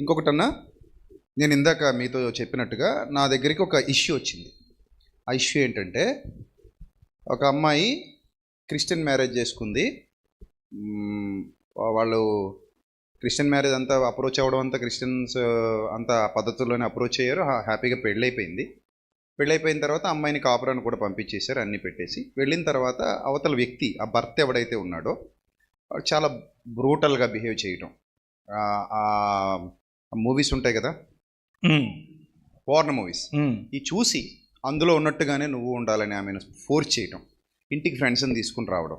ఇంకొకటన్నా నేను ఇందాక మీతో చెప్పినట్టుగా నా దగ్గరికి ఒక ఇష్యూ వచ్చింది. ఆ ఇష్యూ ఏంటంటే ఒక అమ్మాయి క్రిస్టియన్ మ్యారేజ్ చేసుకుంది. వాళ్ళు క్రిస్టియన్ మ్యారేజ్ అంతా అప్రోచ్ అవ్వడం అంతా క్రిస్టియన్స్ అంతా పద్ధతుల్లోనే అప్రోచ్ అయ్యారు. హ్యాపీగా పెళ్ళైపోయింది. పెళ్ళైపోయిన తర్వాత అమ్మాయిని కాపురాన్ని కూడా పంపించేశారు అన్నీ పెట్టేసి. వెళ్ళిన తర్వాత అవతల వ్యక్తి ఆ భర్త ఎవడైతే ఉన్నాడో చాలా బ్రూటల్గా బిహేవ్ చేయటం. మూవీస్ ఉంటాయి కదా? పోర్న్ మూవీస్ ఈ చూసి అందులో ఉన్నట్టుగానే నువ్వు ఉండాలని ఆమెను ఫోర్స్ చేయటం. ఇంటికి ఫ్రెండ్స్ని తీసుకుని రావడం.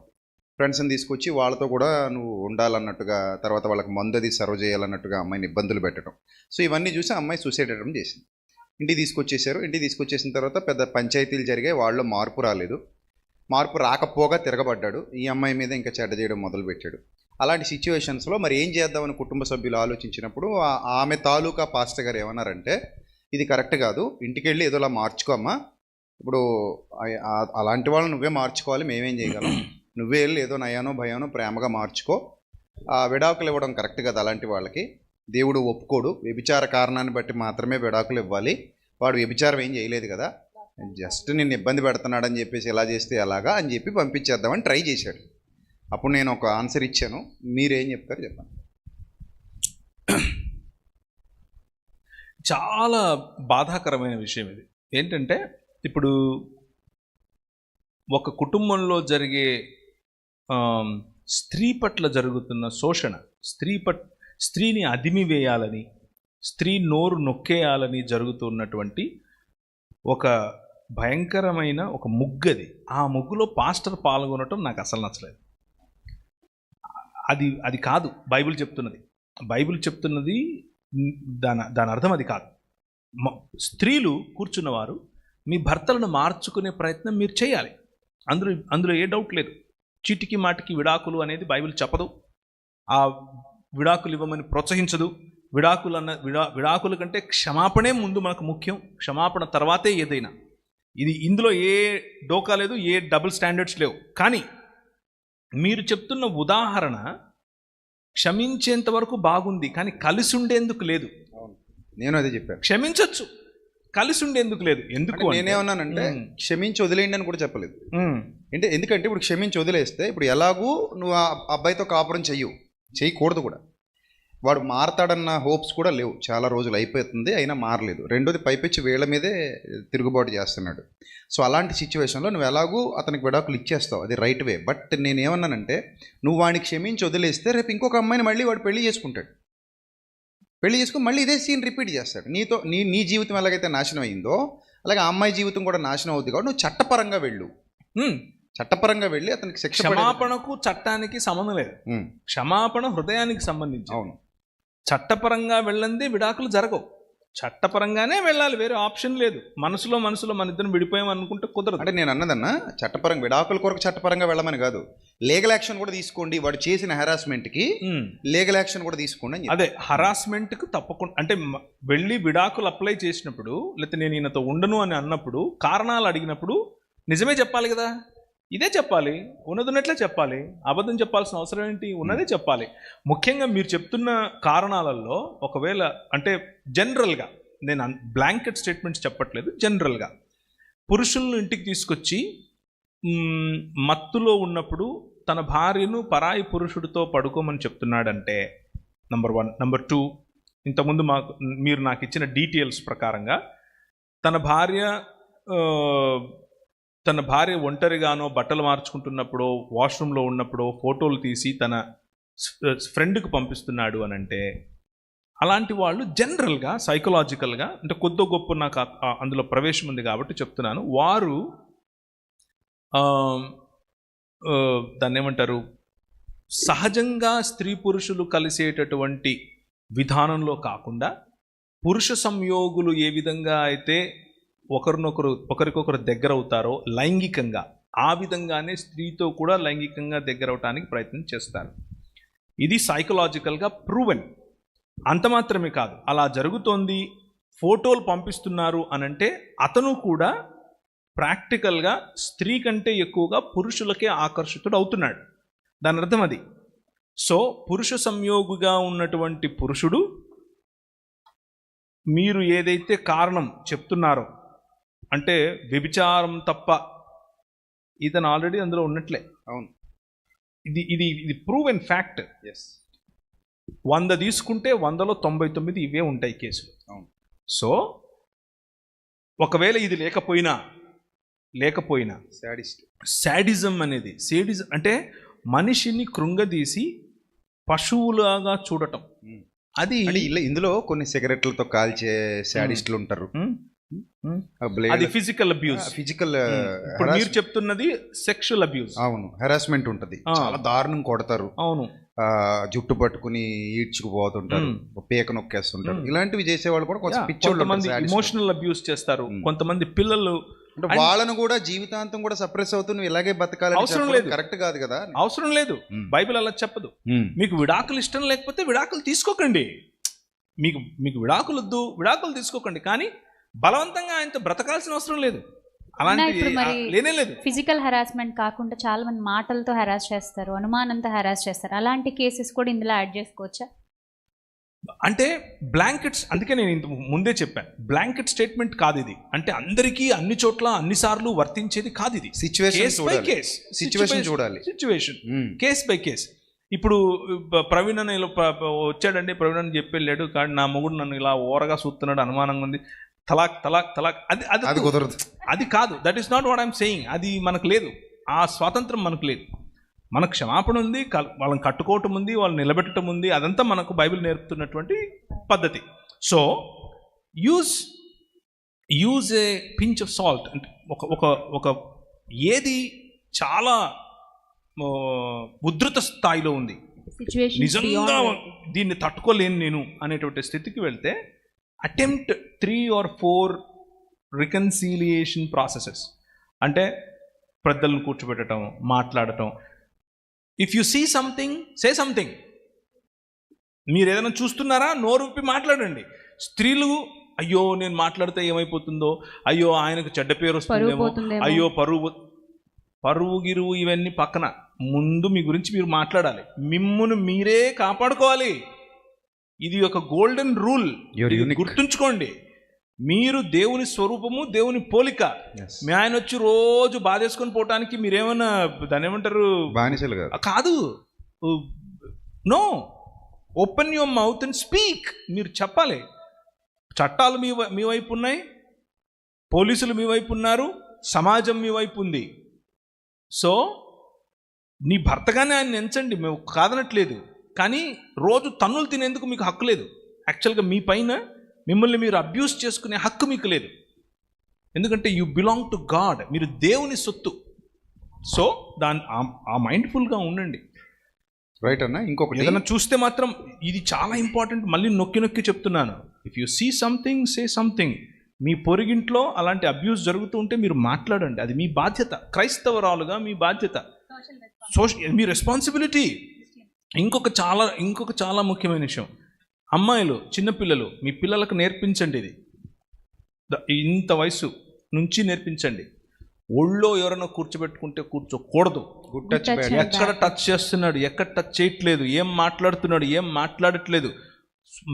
ఫ్రెండ్స్ని తీసుకొచ్చి వాళ్ళతో కూడా నువ్వు ఉండాలన్నట్టుగా తర్వాత వాళ్ళకి మందు అది సర్వ్ చేయాలన్నట్టుగా అమ్మాయిని ఇబ్బందులు పెట్టడం. సో ఇవన్నీ చూసి అమ్మాయి సూసైడ్ అటెంప్ట్ చేసింది. ఇంటికి తీసుకొచ్చేసారు ఇంటికి తీసుకొచ్చేసిన తర్వాత పెద్ద పంచాయతీలు జరిగాయి. వాళ్ళు మార్పు రాలేదు. మార్పు రాకపోగా తిరగబడ్డాడు. ఈ అమ్మాయి మీద ఇంకా చెడ్డ చేయడం మొదలుపెట్టాడు. అలాంటి సిచ్యువేషన్స్లో మరి ఏం చేద్దామని కుటుంబ సభ్యులు ఆలోచించినప్పుడు ఆమె తాలూకా పాస్టర్ గారు ఏమన్నారంటే ఇది కరెక్ట్ కాదు ఇంటికి వెళ్ళి ఏదోలా మార్చుకోమ్మా ఇప్పుడు అలాంటి వాళ్ళని నువ్వే మార్చుకోవాలి మేమేం చేయగలం. నువ్వే వెళ్ళి ఏదో నయానో భయానో ప్రేమగా మార్చుకో. ఆ విడాకులు ఇవ్వడం కరెక్ట్ కదా అలాంటి వాళ్ళకి. దేవుడు ఒప్పుకోడు. వ్యభిచార కారణాన్ని బట్టి మాత్రమే విడాకులు ఇవ్వాలి. వాడు వ్యభిచారం ఏం చేయలేదు కదా. జస్ట్ నిన్ను ఇబ్బంది పెడుతున్నాడని చెప్పేసి ఎలా చేస్తే ఎలాగా అని చెప్పి పంపించేద్దామని ట్రై చేశాడు. అప్పుడు నేను ఒక ఆన్సర్ ఇచ్చాను. మీరేం చెప్తారు చెప్పండి. చాలా బాధాకరమైన విషయం ఇది. ఏంటంటే ఇప్పుడు ఒక కుటుంబంలో జరిగే స్త్రీ పట్ల జరుగుతున్న శోషణ స్త్రీ పట్ స్త్రీని అదిమివేయాలని స్త్రీ నోరు నొక్కేయాలని జరుగుతున్నటువంటి ఒక భయంకరమైన ఒక ముగ్గది. ఆ ముగ్గులో పాస్టర్ పాల్గొనటం నాకు అసలు నచ్చలేదు. అది అది కాదు. బైబిల్ చెప్తున్నది. బైబిల్ చెప్తున్నది దాని దాని అర్థం అది కాదు. స్త్రీలు కూర్చున్నవారు మీ భర్తలను మార్చుకునే ప్రయత్నం మీరు చేయాలి. అందులో అందులో ఏ డౌట్ లేదు. చీటికి మాటికి విడాకులు అనేది బైబిల్ చెప్పదు. ఆ విడాకులు ఇవ్వమని ప్రోత్సహించదు. విడాకులు అన్న విడా విడాకుల కంటే క్షమాపణే ముందు మనకు ముఖ్యం. క్షమాపణ తర్వాతే ఏదైనా. ఇది ఇందులో ఏ డోకా లేదు ఏ డబుల్ స్టాండర్డ్స్ లేవు. కానీ మీరు చెప్తున్న ఉదాహరణ క్షమించేంత వరకు బాగుంది కానీ కలిసి ఉండేందుకు లేదు నేను అదే చెప్పాను. క్షమించొచ్చు కలిసి ఉండేందుకు లేదు. ఎందుకు నేనేమన్నానంటే. క్షమించి వదిలేయండి అని కూడా చెప్పలేదు. అంటే ఎందుకంటే ఇప్పుడు క్షమించి వదిలేస్తే ఇప్పుడు ఎలాగూ నువ్వు ఆ అబ్బాయితో కాపురం చెయ్యవు చేయకూడదు కూడా. వాడు మారతాడన్న హోప్స్ కూడా లేవు. చాలా రోజులు అయిపోతుంది అయినా మారలేదు. రెండోది పైపెచ్చి వీళ్ళ మీదే తిరుగుబాటు చేస్తున్నాడు. సో అలాంటి సిచ్యువేషన్లో నువ్వు ఎలాగూ అతనికి విడాకులు ఇచ్చేస్తావు అది రైట్ వే. బట్ నేను ఏమన్నానంటే నువ్వు వాడిని క్షమించి వదిలేస్తే రేపు ఇంకొక అమ్మాయిని మళ్ళీ వాడు పెళ్ళి చేసుకుంటాడు. పెళ్ళి చేసుకుని మళ్ళీ ఇదే సీన్ రిపీట్ చేస్తాడు. నీతో నీ నీ జీవితం ఎలాగైతే నాశనం అయిందో అలాగే ఆ అమ్మాయి జీవితం కూడా నాశనం అవుతుంది కాబట్టి నువ్వు చట్టపరంగా వెళ్ళు. చట్టపరంగా వెళ్ళి అతనికి శిక్ష క్షమాపణకు చట్టానికి సంబంధం లేదు. క్షమాపణ హృదయానికి సంబంధించి అవును. చట్టపరంగా వెళ్ళందే విడాకులు జరగవు. చట్టపరంగానే వెళ్ళాలి వేరే ఆప్షన్ లేదు. మనసులో మనసులో మన ఇద్దరం విడిపోయాం అనుకుంటే కుదరదు. అంటే నేను అన్నదన్నా చట్టపరంగా విడాకుల కొరకు చట్టపరంగా వెళ్ళమని కాదు. లీగల్ యాక్షన్ కూడా తీసుకోండి వాడు చేసిన హెరాస్మెంట్కి. లీగల్ యాక్షన్ కూడా తీసుకోండి. అదే హరాస్మెంట్కి తప్పకుండా అంటే వెళ్ళి విడాకులు అప్లై చేసినప్పుడు లేకపోతే నేను ఈయనతో ఉండను అని అన్నప్పుడు కారణాలు అడిగినప్పుడు నిజమే చెప్పాలి కదా? ఇదే చెప్పాలి ఉన్నదిన్నట్లే చెప్పాలి అబద్ధం చెప్పాల్సిన అవసరం ఏంటి? ఉన్నదే చెప్పాలి. ముఖ్యంగా మీరు చెప్తున్న కారణాలలో ఒకవేళ అంటే జనరల్గా నేను బ్లాంకెట్ స్టేట్మెంట్స్ చెప్పట్లేదు జనరల్గా. పురుషులను ఇంటికి తీసుకొచ్చి మత్తులో ఉన్నప్పుడు తన భార్యను పరాయి పురుషుడితో పడుకోమని చెప్తున్నాడంటే నంబర్ వన్. నంబర్ టూ ఇంతకుముందు మాకు మీరు నాకు ఇచ్చిన డీటెయిల్స్ ప్రకారంగా తన భార్య తన భార్య ఒంటరిగానో బట్టలు మార్చుకుంటున్నప్పుడు వాష్రూమ్లో ఉన్నప్పుడు ఫోటోలు తీసి తన ఫ్రెండ్కి పంపిస్తున్నాడు అని అంటే అలాంటి వాళ్ళు జనరల్గా సైకలాజికల్గా అంటే కొద్దో గొప్ప నాకు అందులో ప్రవేశం ఉంది కాబట్టి చెప్తున్నాను. వారు దాన్ని ఏమంటారు? సహజంగా స్త్రీ పురుషులు కలిసేటటువంటి విధానంలో కాకుండా పురుష సంయోగులు ఏ విధంగా అయితే ఒకరినొకరు ఒకరికొకరు దగ్గర అవుతారో లైంగికంగా. ఆ విధంగానే స్త్రీతో కూడా లైంగికంగా దగ్గర అవటానికి ప్రయత్నం చేస్తారు. ఇది సైకలాజికల్గా ప్రూవెన్ అంత మాత్రమే కాదు. అలా జరుగుతోంది ఫోటోలు పంపిస్తున్నారు అనంటే అతను కూడా ప్రాక్టికల్గా స్త్రీ కంటే ఎక్కువగా పురుషులకే ఆకర్షితుడు అవుతున్నాడు. దాని అర్థం అది. సో పురుష సంయోగిగా ఉన్నటువంటి పురుషుడు మీరు ఏదైతే కారణం చెప్తున్నారో అంటే వ్యభిచారం తప్ప ఇతను ఆల్రెడీ అందులో ఉన్నట్లే అవును ఇది ఇది ఇది ప్రూవ్ అండ్ ఫ్యాక్ట్ ఎస్ వంద తీసుకుంటే వందలో తొంభై తొమ్మిది ఇవే ఉంటాయి కేసులు అవును. సో ఒకవేళ ఇది లేకపోయినా లేకపోయినా సాడిస్ట్ శాడిజం అనేది సేడిజం అంటే మనిషిని కృంగదీసి పశువులాగా చూడటం మ్మ్. అది ఇందులో కొన్ని సిగరెట్లతో కాల్చే సాడిస్టులు ఉంటారు మ్మ్? మ్మ్. అది ఫిజికల్ అబ్యూస్ ఫిజికల్ ఇప్పుడు మీరు చెప్తున్నది సెక్షువల్ అబ్యూస్ అవును హెరాస్మెంట్ ఉంటది. చాలా దారుణం కొడతారు. అవును. జుట్టు పట్టుకుని ఈడ్చుకుపోతుంటారు పీక నొక్కేస్తుంటారు. మ్మ్. ఇలాంటివి చేసేవాళ్ళు కూడా కొంచెం పిచ్చోళ్ళు. ఇమోషనల్ అబ్యూస్ చేస్తారు. మ్మ్. కొంతమంది పిల్లలు అంటే వాళ్ళను కూడా జీవితాంతం కూడా సప్రెస్ అవుతూ నువ్వు ఇలాగే బతకాలని అవసరం లేదు. కరెక్ట్ కాదు కదా. అవసరం లేదు. బైబిల్ అలా చెప్పదు. మీకు విడాకులు ఇష్టం లేకపోతే విడాకులు తీసుకోకండి. మీకు మీకు విడాకులు వద్దు విడాకులు తీసుకోకండి. కానీ బలవంతంగా ఆయనతో బ్రతకాల్సిన అవసరం లేదు. అలాంటి లేదు. ఫిజికల్ హెరాస్మెంట్ కాకుండా చాలా మంది మాటలతో హెరాస్ చేస్తారు అనుమానంతో హెరాస్ చేస్తారు. అలాంటి కేసెస్ కూడా ఇందులో యాడ్ చేసుకోవచ్చా? అంటే బ్లాంకెట్స్ అందుకే నేను ఇంత ముందే చెప్పాను బ్లాంకెట్ స్టేట్మెంట్ కాదు ఇది అంటే అందరికీ అన్ని చోట్ల అన్ని సార్లు వర్తించేది కాదు ఇది సిచ్యువేషన్ కేస్ బై చూడాలి కేస్ సిచ్యువేషన్ చూడాలి. సిచ్యువేషన్ మ్మ్. కేస్ బై కేస్ ఇప్పుడు ప్రవీణ్ అని వచ్చాడండి. ప్రవీణ్ అని చెప్పి వెళ్ళాడు. కానీ నా మొగుడు నన్ను ఇలా ఓరగా చూస్తున్నాడు అనుమానంగా ఉంది. తలాక్ తలాక్ తలాక్. అది అది అది కుదరదు. అది కాదు. That is not what I'm saying అది మనకు లేదు. ఆ స్వాతంత్రం మనకు లేదు. మన క్షమాపణ ఉంది వాళ్ళని కట్టుకోవటం ఉంది వాళ్ళని నిలబెట్టడం ఉంది. అదంతా మనకు బైబిల్ నేర్పుతున్నటువంటి పద్ధతి. So use use a pinch of salt అంటే ఒక ఒక ఒక ఏది చాలా ఉధృత స్థాయిలో ఉంది. నిజంగా దీన్ని తట్టుకోలేను నేను అనేటువంటి స్థితికి వెళ్తే attempt three or four reconciliation processes అంటే పెద్దలను కూర్చోబెట్టడం మాట్లాడటం. If you see something say something మీరు ఏదైనా చూస్తున్నారా? నోరు విప్పి మాట్లాడండి. స్త్రీలు అయ్యో నేను మాట్లాడితే ఏమైపోతుందో? అయ్యో ఆయనకు చెడ్డ పేరు వస్తుందేమో? అయ్యో పరువు పరువు గిరువు ఇవన్నీ పక్కన. ముందు మీ గురించి మీరు మాట్లాడాలి. మిమ్మును మీరే కాపాడుకోవాలి. ఇది ఒక గోల్డెన్ రూల్. గుర్తుంచుకోండి. మీరు దేవుని స్వరూపము దేవుని పోలిక. మీ ఆయన వచ్చి రోజు బాధేసుకొని పోవటానికి మీరేమన్నా దాన్ని ఏమంటారు? బానిసలు కాదు. No open your mouth and speak మీరు చెప్పాలి. చట్టాలు మీ మీ వైపు ఉన్నాయి. పోలీసులు మీ వైపు ఉన్నారు. సమాజం మీ వైపు ఉంది. సో నీ భర్తగానే ఆయన ఎంచండి. మేము కాదనట్లేదు. కానీ రోజు తన్నులు తినేందుకు మీకు హక్కు లేదు. యాక్చువల్గా మీ పైన మిమ్మల్ని మీరు అబ్యూస్ చేసుకునే హక్కు మీకు లేదు. ఎందుకంటే యు బిలాంగ్ టు గాడ్. మీరు దేవుని సొత్తు. సో దాని ఆ- ఆ మైండ్ఫుల్గా ఉండండి. రైట్ అన్న ఇంకొకటి. ఏదైనా చూస్తే మాత్రం ఇది చాలా ఇంపార్టెంట్. మళ్ళీ నొక్కి నొక్కి చెప్తున్నాను. If you see something say something మీ పొరిగింట్లో అలాంటి అబ్యూస్ జరుగుతూ ఉంటే మీరు మాట్లాడండి. అది మీ బాధ్యత. క్రైస్తవరాలుగా మీ బాధ్యత. సోషల్ మీ రెస్పాన్సిబిలిటీ. ఇంకొక చాలా ఇంకొక చాలా ముఖ్యమైన విషయం. అమ్మాయిలు చిన్నపిల్లలు మీ పిల్లలకు నేర్పించండి ఇది. ద- ఇంత వయసు నుంచి నేర్పించండి. ఒళ్ళో ఎవరైనా కూర్చోబెట్టుకుంటే కూర్చోకూడదు. గుడ్ టచ్ ఎక్కడ టచ్ చేస్తున్నాడు ఎక్కడ టచ్ చేయట్లేదు ఏం మాట్లాడుతున్నాడు ఏం మాట్లాడట్లేదు.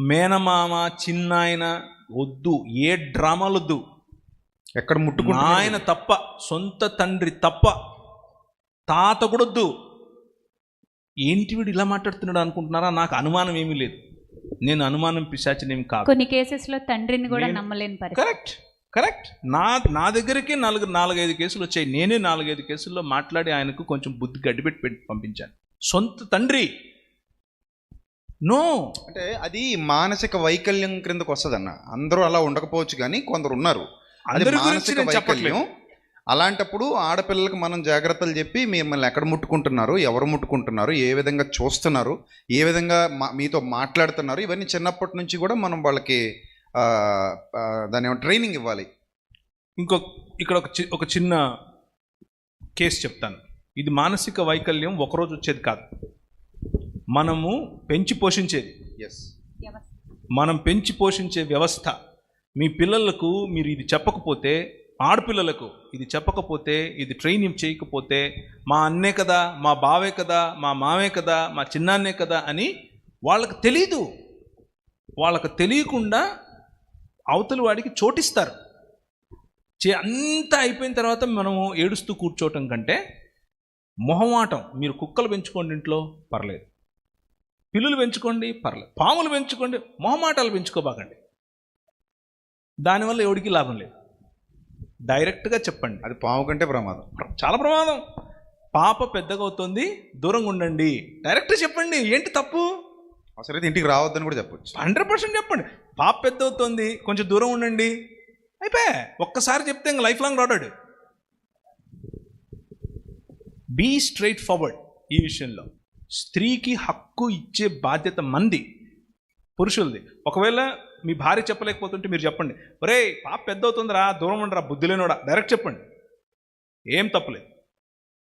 మేనమామ చిన్నాయన వద్దు ఏ డ్రామాలు వద్దు. ఎక్కడ ముట్టుకుంటున్నాడు? ఆయన తప్ప సొంత తండ్రి తప్ప తాత కూడా వద్దు. ఏంటి వీడు ఇలా మాట్లాడుతున్నాడు అనుకుంటున్నారా? నాకు అనుమానం ఏమీ లేదు. నేను అనుమానం పిశాచినేం కాదు. కొన్ని కేసెస్లో తండ్రిని కూడా నమ్మలేని పరిస్థితి. Correct correct. నా నా దగ్గరికి నాలుగు నాలుగైదు కేసులు వచ్చాయి. నేనే నాలుగైదు కేసుల్లో మాట్లాడి ఆయనకు కొంచెం బుద్ధి గడ్డిపెట్టి పెట్టి పంపించాను. సొంత తండ్రి. నో. అంటే అది మానసిక వైకల్యం క్రిందకు వస్తుందన్న. అందరూ అలా ఉండకపోవచ్చు కానీ కొందరు ఉన్నారు. అది అందరి గురించి మానసిక నేను చెప్పట్లేదు. వైకల్యం అలాంటప్పుడు ఆడపిల్లలకు మనం జాగ్రత్తలు చెప్పి మిమ్మల్ని ఎక్కడ ముట్టుకుంటున్నారు ఎవరు ముట్టుకుంటున్నారు ఏ విధంగా చూస్తున్నారు ఏ విధంగా మా- మీతో మాట్లాడుతున్నారు ఇవన్నీ చిన్నప్పటి నుంచి కూడా మనం వాళ్ళకి దాని ట్రైనింగ్ ఇవ్వాలి. ఇంకో ఇక్కడ ఒక చి- ఒక చిన్న కేసు చెప్తాను. ఇది మానసిక వైకల్యం ఒకరోజు వచ్చేది కాదు. మనము పెంచి పోషించేది. ఎస్ మనం పెంచి పోషించే వ్యవస్థ. మీ పిల్లలకు మీరు ఇది చెప్పకపోతే ఆడపిల్లలకు ఇది చెప్పకపోతే ఇది ట్రైనింగ్ చేయకపోతే మా అన్నే కదా మా బావే కదా మా మావే కదా మా చిన్నాన్నే కదా అని వాళ్ళకు తెలీదు. వాళ్ళకు తెలియకుండా అవతలి వాడికి చోటిస్తారు. చే అంతా అయిపోయిన తర్వాత మనము ఏడుస్తూ కూర్చోవటం కంటే మొహమాటం మీరు కుక్కలు పెంచుకోండి ఇంట్లో పర్లేదు. పిల్లులు పెంచుకోండి పర్లేదు. పాములు పెంచుకోండి మొహమాటాలు పెంచుకోబాకండి. దానివల్ల ఎవడికి లాభం లేదు. డైరెక్ట్గా చెప్పండి. అది పాము కంటే ప్రమాదం. చాలా ప్రమాదం. పాప పెద్దగా అవుతుంది దూరంగా ఉండండి. డైరెక్ట్ చెప్పండి ఏంటి తప్పు? అవసరమైతే ఇంటికి రావద్దని కూడా చెప్పొచ్చు. హండ్రెడ్ పర్సెంట్ చెప్పండి. పాప పెద్ద అవుతుంది కొంచెం దూరం ఉండండి. అయిపోయా ఒక్కసారి చెప్తే ఇంక లైఫ్ లాంగ్ రాడాడు. బీ స్ట్రైట్ ఫార్వర్డ్ ఈ విషయంలో. స్త్రీకి హక్కు ఇచ్చే బాధ్యత మంది పురుషులది. ఒకవేళ మీ భార్య చెప్పలేకపోతుంటే మీరు చెప్పండి. ఒరే పాప పెద్ద అవుతుందిరా దూరం ఉండరా బుద్ధి లేనోడా డైరెక్ట్ చెప్పండి. ఏం తప్పలేదు.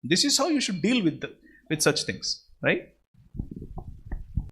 This is how you should deal with with such things right